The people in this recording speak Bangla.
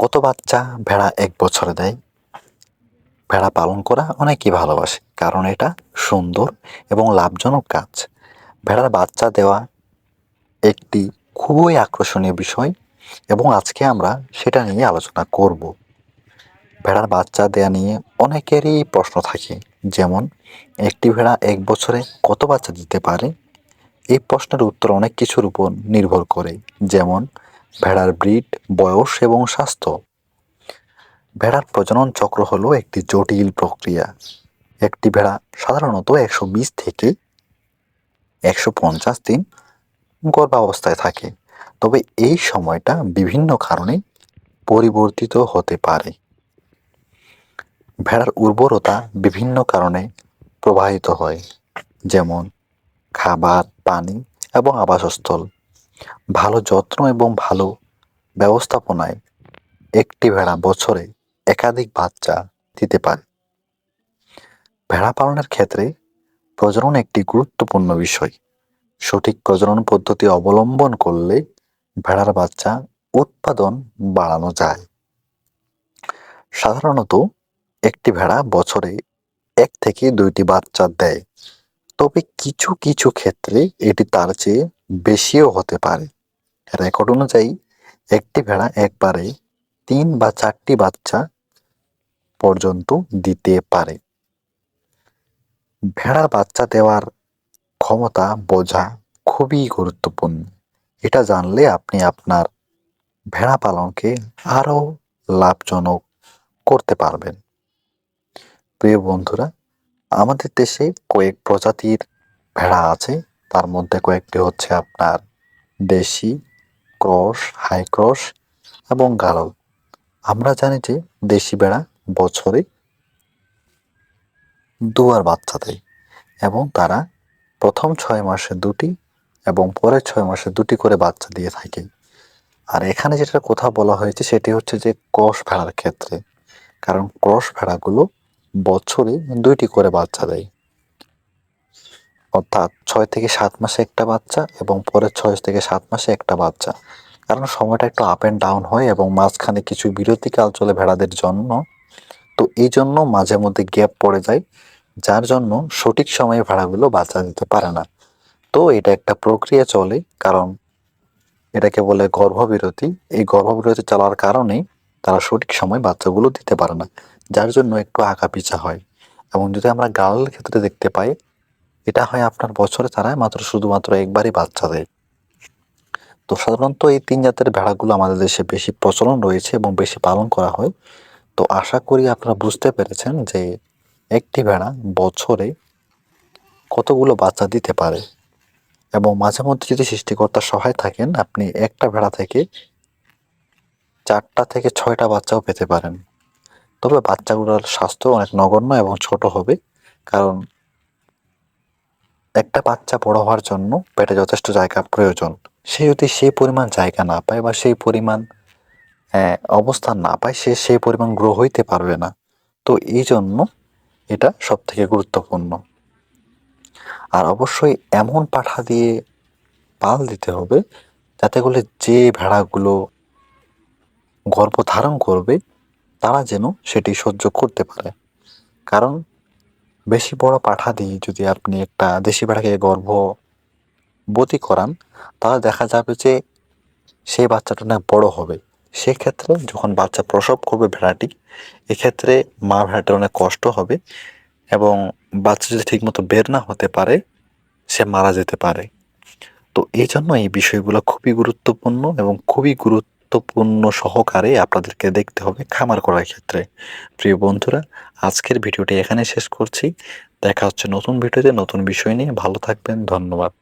কত বাচ্চা ভেড়া এক বছরে দেয়? ভেড়া পালন করা অনেকেই ভালোবাসে, কারণ এটা সুন্দর এবং লাভজনক কাজ। ভেড়ার বাচ্চা দেওয়া একটি খুবই আকর্ষণীয় বিষয় এবং আজকে আমরা সেটা নিয়ে আলোচনা করব। ভেড়ার বাচ্চা দেয়া নিয়ে অনেকেরই প্রশ্ন থাকে, যেমন, একটি ভেড়া এক বছরে কত বাচ্চা দিতে পারে? এই প্রশ্নের উত্তর অনেক কিছুর উপর নির্ভর করে, যেমন ভেড়ার ব্রিড, বয়স এবং স্বাস্থ্য। ভেড়ার প্রজনন চক্র হলো একটি জটিল প্রক্রিয়া। একটি ভেড়া সাধারণত একশো বিশ থেকে একশো পঞ্চাশ দিন গর্ভাবস্থায় থাকে। তবে এই সময়টা বিভিন্ন কারণে পরিবর্তিত হতে পারে। ভেড়ার উর্বরতা বিভিন্ন কারণে প্রবাহিত হয়, যেমন খাবার, পানি এবং আবাসস্থল। ভালো যত্ন এবং ভালো ব্যবস্থাপনায় একটি ভেড়া বছরে একাধিক বাচ্চা দিতে পারে। ভেড়া পালনের ক্ষেত্রে প্রজনন একটি গুরুত্বপূর্ণ বিষয়। সঠিক প্রজনন পদ্ধতি অবলম্বন করলে ভেড়ার বাচ্চা উৎপাদন বাড়ানো যায়। সাধারণত একটি ভেড়া বছরে এক থেকে দুইটি বাচ্চা দেয়। তবে কিছু কিছু ক্ষেত্রে এটি তার চেয়ে বেশিও হতে পারে। রেকর্ড অনুযায়ী, একটি ভেড়া একবারে তিন বা চারটি বাচ্চা পর্যন্ত দিতে পারে। ভেড়ার বাচ্চা দেওয়ার ক্ষমতা বোঝা খুবই গুরুত্বপূর্ণ। এটা জানলে আপনি আপনার ভেড়া পালনকে আরও লাভজনক করতে পারবেন। প্রিয় বন্ধুরা, আমাদের দেশে কয়েক প্রজাতির ভেড়া আছে। তার মধ্যে কয়েকটি হচ্ছে আপনার দেশি ক্রস, হাই ক্রস এবং গারল। আমরা জানি যে দেশি ভেড়া বছরে দুবার বাচ্চা দেয় এবং তারা প্রথম ছয় মাসে দুটি এবং পরের ছয় মাসে দুটি করে বাচ্চা দিয়ে থাকে। আর এখানে যেটা কথা বলা হয়েছে সেটি হচ্ছে যে ক্রস ভেড়ার ক্ষেত্রে, কারণ ক্রস ভেড়াগুলো বছরে দুইটি করে বাচ্চা দেয়। অর্থাৎ ছয় থেকে সাত মাসে একটা বাচ্চা এবং পরের ছয় থেকে সাত মাসে একটা বাচ্চা। কারণ সময়টা একটু আপ অ্যান্ড ডাউন হয় এবং মাঝখানে কিছু বিরতিকাল চলে ভেড়াদের জন্য। তো এই জন্য মাঝে মধ্যে গ্যাপ পড়ে যায়, যার জন্য সঠিক সময়ে ভেড়াগুলো বাচ্চা দিতে পারে না। তো এটা একটা প্রক্রিয়া চলে, কারণ এটাকে বলে গর্ভবিরতি। এই গর্ভবিরতি চলার কারণেই তারা সঠিক সময় বাচ্চাগুলো দিতে পারে না, যার জন্য একটু আঁকা পিছা হয়। এবং যদি আমরা গার্লের ক্ষেত্রে দেখতে পাই এটা হয় আপনার বছরে তারা মাত্র শুধুমাত্র একবারই বাচ্চা দেয়। তো সাধারণত এই তিন জাতের ভেড়াগুলো আমাদের দেশে বেশি প্রচলন রয়েছে এবং বেশি পালন করা হয়। তো আশা করি আপনারা বুঝতে পেরেছেন যে একটি ভেড়া বছরে কতগুলো বাচ্চা দিতে পারে এবং মাঝে মধ্যে যদি সৃষ্টিকর্তা সহায় থাকেন, আপনি একটা ভেড়া থেকে চারটা থেকে ছয়টা বাচ্চাও পেতে পারেন। তবে বাচ্চাগুলোর স্বাস্থ্য অনেক নগণ্য এবং ছোট হবে, কারণ একটা বাচ্চা বড় হওয়ার জন্য পেটে যথেষ্ট জায়গা প্রয়োজন। সে যদি সেই পরিমাণ জায়গা না পায় বা সেই পরিমাণ আহ, অবস্থান না পায় সে সেই পরিমাণ গ্রো হইতে পারবে না। তো এই জন্য এটা সব থেকে গুরুত্বপূর্ণ। আর অবশ্যই এমন পাঠা দিয়ে পাল দিতে হবে যাতে করে যে ভেড়াগুলো গর্ভ ধারণ করবে তারা যেন সেটি সহ্য করতে পারে। কারণ বেশি বড় পাঠা দিয়ে যদি আপনি একটা দেশি ভেড়াকে গর্ভবতী করান, তাহলে দেখা যাবে যে সেই বাচ্চাটা অনেক বড় হবে। সেক্ষেত্রে যখন বাচ্চা প্রসব করবে ভেড়াটি এক্ষেত্রে মা ভেড়াটার অনেক কষ্ট হবে এবং বাচ্চা যদি ঠিকমতো বের না হতে পারে, সে মারা যেতে পারে। তো এই জন্য এই বিষয়গুলো খুবই গুরুত্বপূর্ণ এবং খুবই গুরুত্বপূর্ণ সহকারে আপনাদেরকে দেখতে হবে খামার করার ক্ষেত্রে। প্রিয় বন্ধুরা, আজকের ভিডিওটি এখানে শেষ করছি। দেখা হচ্ছে নতুন ভিডিওতে নতুন বিষয় নিয়ে। ভালো থাকবেন, ধন্যবাদ।